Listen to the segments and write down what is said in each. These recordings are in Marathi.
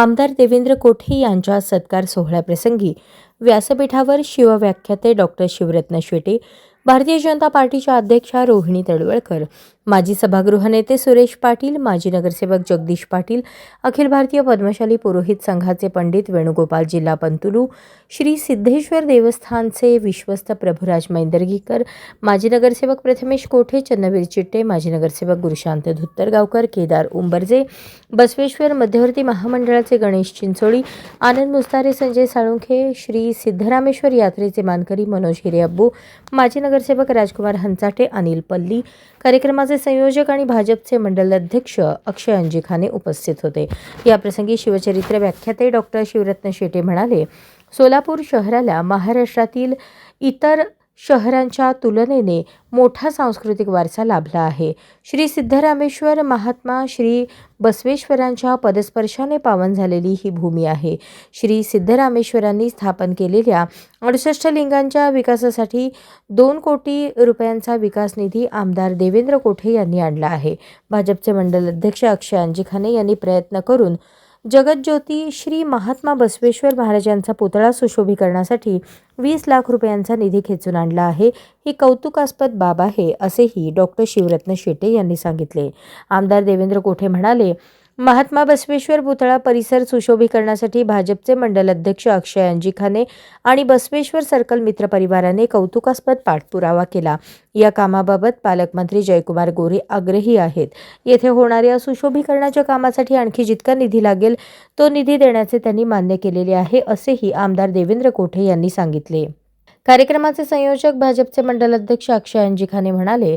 आमदार देवेंद्र कोठे यांच्या सत्कार सोहळ्याप्रसंगी व्यासपीठावर शिवव्याख्याते डॉक्टर शिवरत्न शेटे भारतीय जनता पार्टीच्या अध्यक्षा रोहिणी तळवळकर माजी सभागृह नेते सुरेश पाटील माजी नगरसेवक जगदीश पाटील अखिल भारतीय पद्मशाली पुरोहित संघाचे पंडित वेणुगोपाल जिल्हा पंतुलू श्री सिद्धेश्वर देवस्थानचे विश्वस्त प्रभुराज मैंदर्गीकर माजी नगरसेवक प्रथमेश कोठे चन्नवीर चिट्टे माजी नगरसेवक गुरुशांत धुत्तरगावकर केदार उंबरजे बसवेश्वर मध्यवर्ती महामंडळाचे गणेश चिंचोळी आनंद मुस्तारे संजय साळुंखे श्री सिद्धरामेश्वर यात्रेचे मानकरी मनोज हिरेअब्बू माजी नगरसेवक राजकुमार हंचाटे अनिल पल्ली कार्यक्रमाचे संयोजक आणि भाजपचे मंडल अध्यक्ष अक्षय अंजिखाने उपस्थित होते. याप्रसंगी शिवचरित्र व्याख्याते डॉक्टर शिवरत्न शेटे म्हणाले सोलापूर शहराला महाराष्ट्रातील इतर शहरांच्या तुलनेने मोठा सांस्कृतिक वारसा लाभला आहे. श्री सिद्धरामेश्वर महात्मा श्री बसवेश्वरांच्या पदस्पर्शाने पावन झालेली ही भूमी आहे. श्री सिद्धरामेश्वरांनी स्थापन केलेल्या अडुसष्ट लिंगांच्या विकासासाठी दोन कोटी रुपयांचा विकास निधी आमदार देवेंद्र कोठे यांनी आणला आहे. भाजपचे मंडल अध्यक्ष अक्षय अंजिखाने यांनी प्रयत्न करून जगज्योती श्री महात्मा बसवेश्वर महाराजांचा पुतळा सुशोभीकरणासाठी वीस लाख रुपयांचा निधी खेचून आणला आहे. ही कौतुकास्पद बाब आहे असेही डॉक्टर शिवरत्न शेटे यांनी सांगितले. आमदार देवेंद्र कोठे म्हणाले महात्मा बसवेश्वर पुतळा परिसर सुशोभीकरणासाठी भाजपचे मंडल अध्यक्ष अक्षय अंजिखाने आणि बसवेश्वर सर्कल मित्र परिवाराने कौतुकास्पद पाठपुरावा केला. या कामाबाबत पालकमंत्री जयकुमार गोरे आग्रही आहेत. येथे होणाऱ्या सुशोभीकरणाच्या कामासाठी आणखी जितका निधी लागेल तो निधी देण्याचे त्यांनी मान्य केलेले आहे असेही आमदार देवेंद्र कोठे यांनी सांगितले. कार्यक्रमाचे संयोजक भाजपचे मंडल अध्यक्ष अक्षय अंजिखाने म्हणाले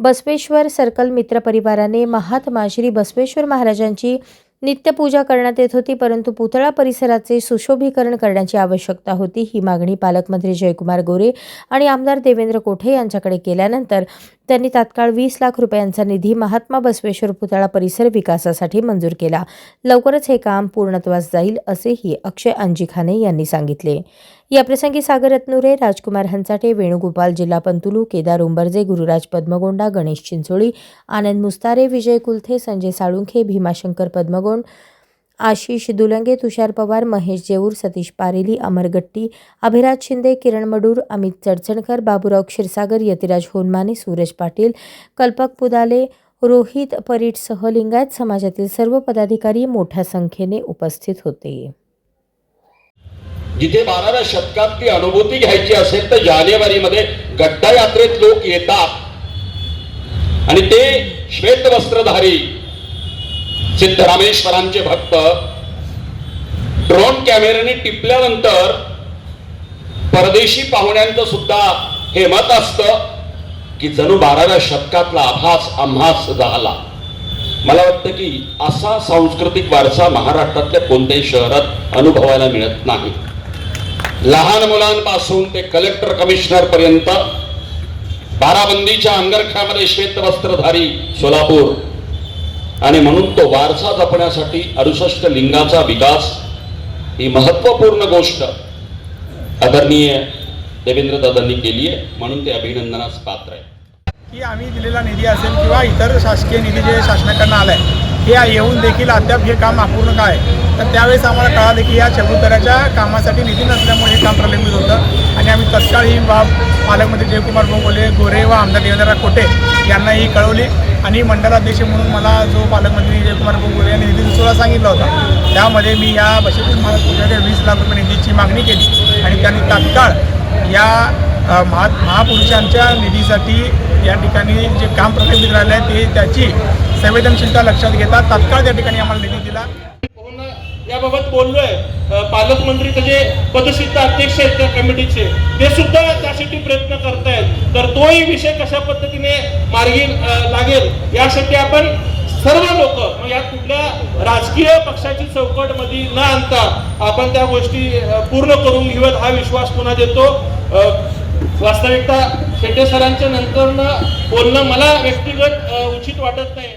बसवेश्वर सर्कल मित्र परिवाराने महात्मा श्री बसवेश्वर महाराजांची नित्यपूजा करण्यात येत होती परंतु पुतळा परिसराचे सुशोभीकरण करण्याची आवश्यकता होती ही मागणी पालकमंत्री जयकुमार गोरे आणि आमदार देवेंद्र कोठे यांच्याकडे केल्यानंतर त्यांनी तात्काळ वीस लाख रुपयांचा निधी महात्मा बसवेश्वर पुतळा परिसर विकासासाठी मंजूर केला. लवकरच हे काम पूर्णत्वास जाईल असेही अक्षय अंजिखाने यांनी सांगितले. याप्रसंगी सागर रत्नुरे राजकुमार हंचाटे वेणुगोपाल जिल्हा पंतुलू केदार उंबरजे गुरुराज पद्मगोंडा गणेश चिंचोळी आनंद मुस्तारे विजय कुलथे संजय साळुंखे भीमाशंकर पद्मगोंड आशिष दुलंगे तुषार पवार महेश जेऊर सतीश पारेली अमर गट्टी अभिराज शिंदे किरण मडूर अमित चडचणकर बाबूराव क्षीरसागर यतिराज होनमाने सूरज पाटील कल्पक पुदाले रोहित परीटसह लिंगायत समाजातील सर्व पदाधिकारी मोठ्या संख्येने उपस्थित होते. जिथे बाराव्या शतकात ती अनुभूती घ्यायची असेल तर जानेवारीमध्ये गड्डा यात्रेत लोक येतात. आणि ते श्वेत वस्त्रधारी सिद्धरामेश्वरांचे भक्त. ड्रोन कॅमेऱ्याने टिपल्यानंतर परदेशी पाहुण्यांचं सुद्धा हे मत असतं की जणू बाराव्या शतकातला आभास आम्हास झाला. मला वाटतं की असा सांस्कृतिक वारसा महाराष्ट्रातल्या कोणत्याही शहरात अनुभवायला मिळत नाही. लहान मुलांपासून ते कलेक्टर कमिशनर पर्यंत बाराबंदीच्या अंगरख्यामध्ये श्वेत वस्त्रधारी सोलापूर. आणि म्हणून तो वारसा जपण्यासाठी अडुसष्ट लिंगाचा विकास ही महत्त्वपूर्ण गोष्ट आदरणीय देवेंद्र दादांनी केली आहे. म्हणून ते अभिनंदनास पात्र आहे. की आम्ही दिलेला निधी असेल किंवा इतर शासकीय निधी जे शासनाकडनं आलाय आहे हे येऊन देखील अद्याप हे काम अपूर्ण काय आहे? तर त्यावेळेस आम्हाला कळालं की या चबुतऱ्याच्या कामासाठी निधी नसल्यामुळे हे काम प्रलंबित होतं. आणि आम्ही तत्काळ ही बाब पालकमंत्री जयकुमार बोंगोले गोरे व आमदार देवेंद्र कोटे यांना ही कळवली. आणि मंडलाध्यक्ष म्हणून मला जो पालकमंत्री जयकुमार बोंगोले यांनी निधी सुचवला सांगितला होता त्यामध्ये मी या भाषेतून मला पूजाच्या वीस लाख रुपये निधीची मागणी केली. आणि त्यांनी तात्काळ या महा महापुरुषांच्या निधीसाठी या ठिकाणी जे काम प्रलंबित राहिलं आहे ते त्याची संवेदनशीलता लक्षात घेता तात्काळ त्या ठिकाणी आम्हाला निधी दिला. याबाबत बोललोय पालकमंत्रीचे पालकमंत्री त्याचे पदसिद्ध अध्यक्ष आहेत त्या कमिटीचे. ते सुद्धा त्यासाठी प्रयत्न करतायत. तर तोही विषय कशा पद्धतीने मार्गी लागेल यासाठी आपण सर्व लोक मग कुठल्या राजकीय पक्षाची चौकटमध्ये न आणता आपण त्या गोष्टी पूर्ण करून घेऊयात हा विश्वास पुन्हा देतो. वास्तविकता शेटे सरांच्या नंतर बोलणं मला व्यक्तिगत उचित वाटत नाही.